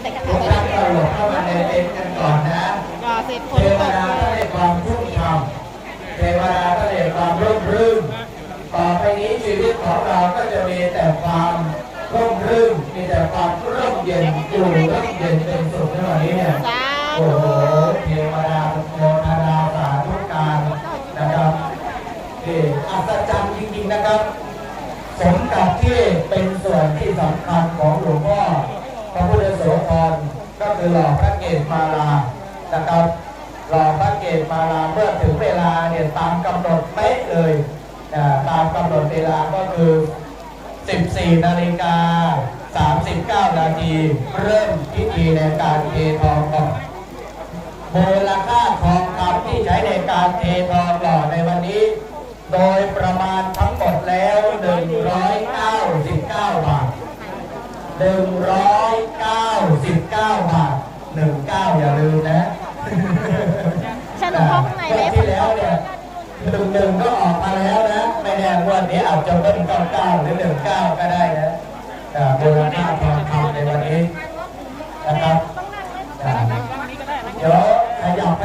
ใส่กระทุถากท่านก็หลบเข้ามาในเต็นท์กันก่อนนะรอเสร็จฝเทนวกดาก็ได้ความชุ่มฉ่ำเทวดาก็ได้ความร่มรื่นต่อไปนี้ชีวิตของเราก็จะมีแต่ความร่มรื่นมีแต่ความร่มเย็นอยู่ร่มเย็นเป็นสุขในวันนี้เนี่ย สาโอ้ธุโหเทวดาโมทนาสาธุการนะครับที่อัศจรรย์จริงๆนะครับ สมกับที่เป็นส่วนที่สำคัญของหลวงพ่อพระพุทธโสธรก็ คือหล่อพระเกศมาลานะครับหล่อพระเกศมาลาเมื่อถึงเวลาเนี่ยตามกำหนดเป๊ะเลยอ่าตามกำหนดเวลาก็คือ 14 นาฬิกา 39 นาทีเริ่มพิธีในการเททองก่อนมูลค่าทองคำที่ใช้ในการเททองหล่อในวันนี้ โดยประมาณทั้งหมดแล้ว 199 บาท 9 บาท 19 อย่าลืมนะฉันลุกห้องไหนไหมที่แล้วเนี่ยหนึ่งหนึ่งก็ออกมาแล้วนะ ไม่แน่วันนี้อาจจะเป็นเก้าเก้าหรือหนึ่งเก้าก็ได้นะมูลค่าทองคำในวันนี้นะครับเดี๋ยวขยับไป